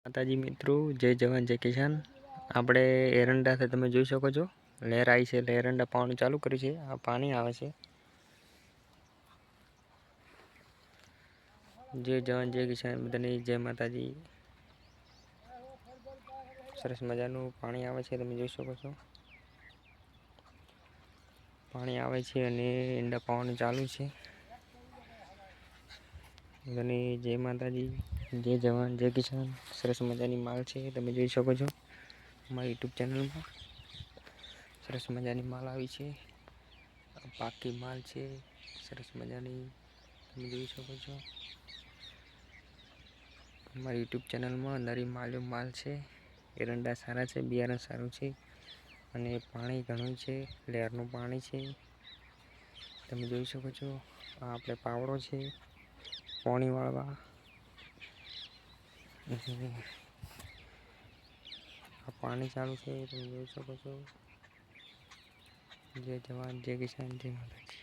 માતાજી મિત્રો, જય જવાન, જય કિસાન. આપણે એરંડાથી તમે જોઈ શકો છો. લહેર આવી છે એટલે એરંડા પાવાનું ચાલુ કર્યું છે. આ પાણી આવે છે. જય જવાન, જય કિસાન. બધાની જય માતાજી. સરસ મજાનું પાણી આવે છે, તમે જોઈ શકો છો. પાણી આવે છે અને એંડા પાવાનું ચાલુ છે. બધાની જય માતાજી, જય જવાન, જય કિસાન. સરસ મજાની માલ છે, તમે જોઈ શકો છો અમારી યુટ્યુબ ચેનલમાં. સરસ મજાની માલ આવી છે. પાકી માલ છે, સરસ મજાની, તમે જોઈ શકો છો. અમારી યુટ્યુબ ચેનલમાં નરી માલ્યો માલ છે, એરંડા સારા છે, બિયારણ સારું છે, અને પાણી ઘણું છે, લેરનું પાણી છે. તમે જોઈ શકો છો, આ આપણે પાવડો છે. પાણી વાળવા આ પાણી ચાલુ છે, તમે જોઈ શકો છો. જય જવાન, જય કિસાન, જય માતાજી.